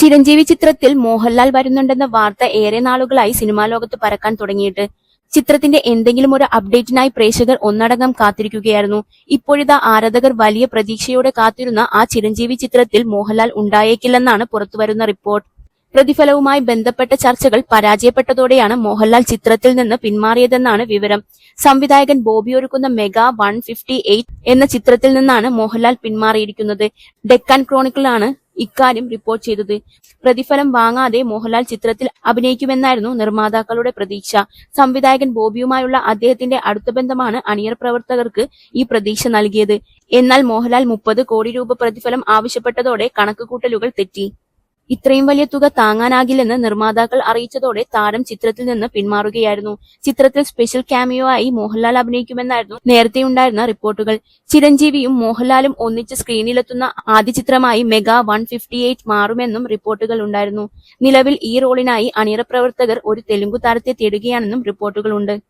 ചിരഞ്ജീവി ചിത്രത്തിൽ മോഹൻലാൽ വരുന്നുണ്ടെന്ന വാർത്ത ഏറെ നാളുകളായി സിനിമാ ലോകത്ത് പരക്കാൻ തുടങ്ങിയിട്ട്. ചിത്രത്തിന്റെ എന്തെങ്കിലും ഒരു അപ്ഡേറ്റിനായി പ്രേക്ഷകർ ഒന്നടങ്കം കാത്തിരിക്കുകയായിരുന്നു. ഇപ്പോഴിതാ ആരാധകർ വലിയ പ്രതീക്ഷയോടെ കാത്തിരുന്ന ആ ചിരഞ്ജീവി ചിത്രത്തിൽ മോഹൻലാൽ ഉണ്ടായേക്കില്ലെന്നാണ് പുറത്തുവരുന്ന റിപ്പോർട്ട്. പ്രതിഫലവുമായി ബന്ധപ്പെട്ട ചർച്ചകൾ പരാജയപ്പെട്ടതോടെയാണ് മോഹൻലാൽ ചിത്രത്തിൽ നിന്ന് പിന്മാറിയതെന്നാണ് വിവരം. സംവിധായകൻ ബോബി ഒരുക്കുന്ന മെഗാ വൺ ഫിഫ്റ്റി എയ്റ്റ് എന്ന ചിത്രത്തിൽ നിന്നാണ് മോഹൻലാൽ പിന്മാറിയിരിക്കുന്നത്. ഡെക്കാൻ ക്രോണിക്കിളാണ് ഇക്കാര്യം റിപ്പോർട്ട് ചെയ്തത്. പ്രതിഫലം വാങ്ങാതെ മോഹൻലാൽ ചിത്രത്തിൽ അഭിനയിക്കുമെന്നായിരുന്നു നിർമ്മാതാക്കളുടെ പ്രതീക്ഷ. സംവിധായകൻ ബോബിയുമായുള്ള അദ്ദേഹത്തിന്റെ അടുത്ത ബന്ധമാണ് അണിയർ പ്രവർത്തകർക്ക് ഈ പ്രതീക്ഷ നൽകിയത്. എന്നാൽ മോഹൻലാൽ മുപ്പത് കോടി രൂപ പ്രതിഫലം ആവശ്യപ്പെട്ടതോടെ കണക്കുകൂട്ടലുകൾ തെറ്റി. ഇത്രയും വലിയ തുക താങ്ങാനാകില്ലെന്ന് നിർമ്മാതാക്കൾ അറിയിച്ചതോടെ താരം ചിത്രത്തിൽ നിന്ന് പിന്മാറുകയായിരുന്നു. ചിത്രത്തിൽ സ്പെഷ്യൽ ക്യാമിയോ ആയി മോഹൻലാൽ അഭിനയിക്കുമെന്നായിരുന്നു നേരത്തെ ഉണ്ടായിരുന്ന റിപ്പോർട്ടുകൾ. ചിരഞ്ജീവിയും മോഹൻലാലും ഒന്നിച്ച് സ്ക്രീനിലെത്തുന്ന ആദ്യ ചിത്രമായി മെഗാ വൺ മാറുമെന്നും റിപ്പോർട്ടുകൾ ഉണ്ടായിരുന്നു. നിലവിൽ ഈ റോളിനായി അണിയറ പ്രവർത്തകർ ഒരു തെലുങ്കു താരത്തെ തേടുകയാണെന്നും റിപ്പോർട്ടുകളുണ്ട്.